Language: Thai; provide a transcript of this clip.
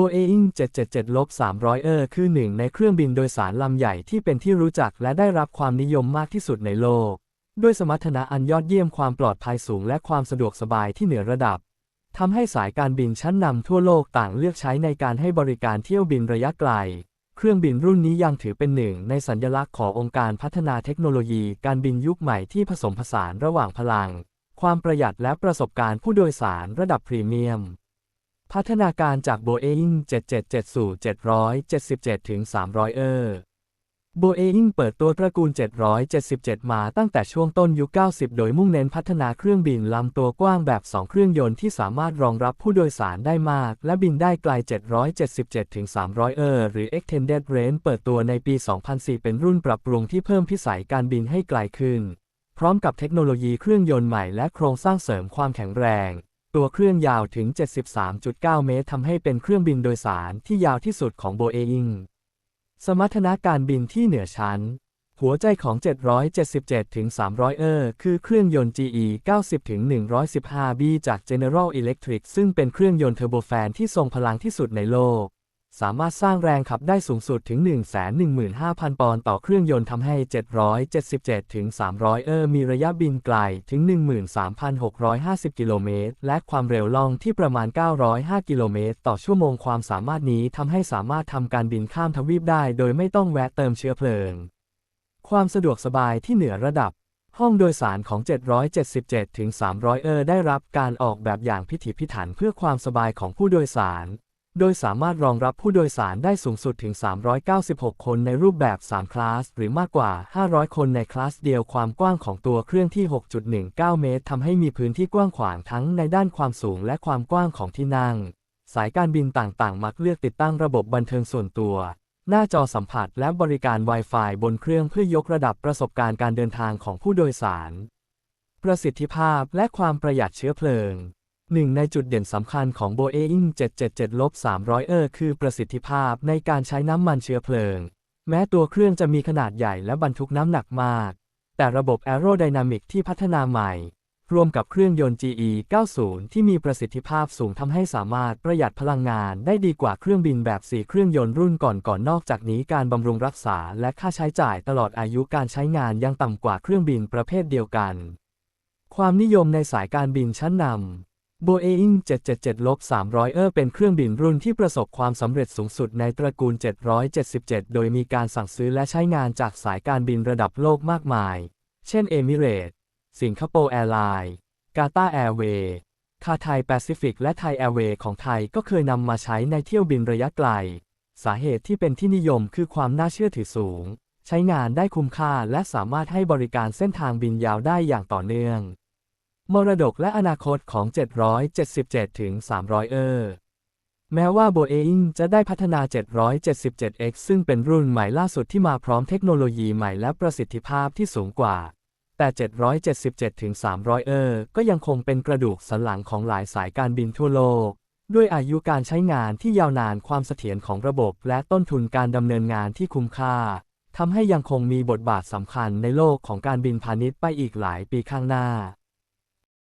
Boeing 777-300 เออคือหนึ่งในเครื่องบินโดยสารลำใหญ่ที่เป็นที่รู้จักและได้รับความนิยมมากที่สุดในโลก ด้วยสมรรถนะอันยอดเยี่ยมความปลอดภัยสูงและความสะดวกสบายที่เหนือระดับทำให้สายการบินชั้นนำทั่วโลกต่างเลือกใช้ในการให้บริการเที่ยวบินระยะไกล เครื่องบินรุ่นนี้ยังถือเป็นหนึ่งในสัญลักษณ์ขององค์การพัฒนาเทคโนโลยีการบินยุคใหม่ที่ผสมผสานระหว่างพลัง ความประหยัดและประสบการณ์ผู้โดยสารระดับพรีเมียม พัฒนาการจาก Boeing 777สู่ 777 ถึง 300 เออ Boeing เปิดตัวตระกูล 777 มาตั้งแต่ช่วงต้นยุค 90 โดยมุ่งเน้นพัฒนาเครื่องบินลำตัวกว้างแบบ 2 เครื่องยนต์ที่สามารถรองรับผู้โดยสารได้มาก และบินได้ไกล 777 ถึง 300 เออหรือ Extended Range เปิดตัวในปี 2004 เป็นรุ่นปรับปรุงที่เพิ่มพิสัยการบินให้ไกลขึ้น พร้อมกับเทคโนโลยีเครื่องยนต์ใหม่และโครงสร้างเสริมความแข็งแรง ตัวเครื่องยาวถึง 73.9 เมตรทำให้เป็นเครื่องบินโดยสารที่ยาวที่สุดของโบเอิงสมรรถนะการบินที่เหนือชั้น หัวใจของ 777ถึง300 เออคือเครื่องยนต์ GE 90ถึง115 B จาก General Electric ซึ่งเป็นเครื่องยนต์เทอร์โบแฟนที่ทรงพลังที่สุดในโลก สามารถสร้างแรงขับได้สูงสุดถึง 115,000 ปอนด์ต่อเครื่องยนต์ทำให้ 777 ถึง 300 เออมีระยะบินไกลถึง 13,650 กิโลเมตร และความเร็วล่องที่ประมาณ 905 กิโลเมตร ต่อชั่วโมงความสามารถนี้ทำให้สามารถทำการบินข้ามทวีปได้ โดยไม่ต้องแวะเติมเชื้อเพลิง ความสะดวกสบายที่เหนือระดับ ห้องโดยสารของ 777 ถึง 300 เออได้รับการออกแบบอย่างพิถีพิถันเพื่อความสบายของผู้โดยสาร โดยสามารถรองรับผู้โดยสารได้สูงสุดถึง 396 คนในรูปแบบ 3 คลาส หรือมากกว่า 500 คนในคลาสเดียวความกว้างของตัวเครื่องที่ 6.19 เมตรทำให้มีพื้นที่กว้างขวางทั้งในด้านความสูงและความกว้างของที่นั่ง สายการบินต่างๆ มักเลือกติดตั้งระบบบันเทิงส่วนตัว หน้าจอสัมผัสและบริการ Wi-Fi บนเครื่องเพื่อยกระดับประสบการณ์การเดินทางของผู้โดยสาร ประสิทธิภาพและความประหยัดเชื้อเพลิง หนึ่งในจุดเด่นสำคัญของ Boeing 777-300เออคือประสิทธิภาพในการใช้น้ำมันเชื้อเพลิง แม้ตัวเครื่องจะมีขนาดใหญ่และบรรทุกน้ำหนักมาก แต่ระบบ Aerodynamic ที่พัฒนาใหม่ รวมกับเครื่องยนต์ GE 90 ที่มีประสิทธิภาพสูงทำให้สามารถประหยัดพลังงานได้ดีกว่าเครื่องบินแบบ4เครื่องยนต์รุ่นก่อนก่อนนอกจากนี้การบำรุงรักษาและค่าใช้จ่ายตลอดอายุการใช้งานยังต่ำกว่าเครื่องบินประเภทเดียวกัน ความนิยมในสายการบินชั้นนำ Boeing 777-300 เออเป็นเครื่องบินรุ่นที่ประสบความสำเร็จสูงสุดในตระกูล 777 โดยมีการสั่งซื้อและใช้งานจากสายการบินระดับโลกมากมาย เช่นเอมิเรตสิงคโปร์แอร์ไลน์กาตาแอร์เวย์คาไทยแปซิฟิกและไทยแอร์เวย์ของไทยก็เคยนำมาใช้ในเที่ยวบินระยะไกล สาเหตุที่เป็นที่นิยมคือความน่าเชื่อถือสูง ใช้งานได้คุ้มค่าและสามารถให้บริการเส้นทางบินยาวได้อย่างต่อเนื่อง มรดกและอนาคตของ 777 ถึง 300 เออ แม้ว่า Boeing จะได้พัฒนา 777X ซึ่งเป็นรุ่นใหม่ล่าสุดที่มาพร้อมเทคโนโลยีใหม่และประสิทธิภาพที่สูงกว่า แต่ 777 ถึง 300 เออ ก็ยังคงเป็นกระดูกสันหลังของหลายสายการบินทั่วโลก ด้วยอายุการใช้งานที่ยาวนานความเสถียรของระบบ และต้นทุนการดำเนินงานที่คุ้มค่าทำให้ยังคงมีบทบาทสำคัญในโลกของการบินพาณิชย์ไปอีกหลายปีข้างหน้า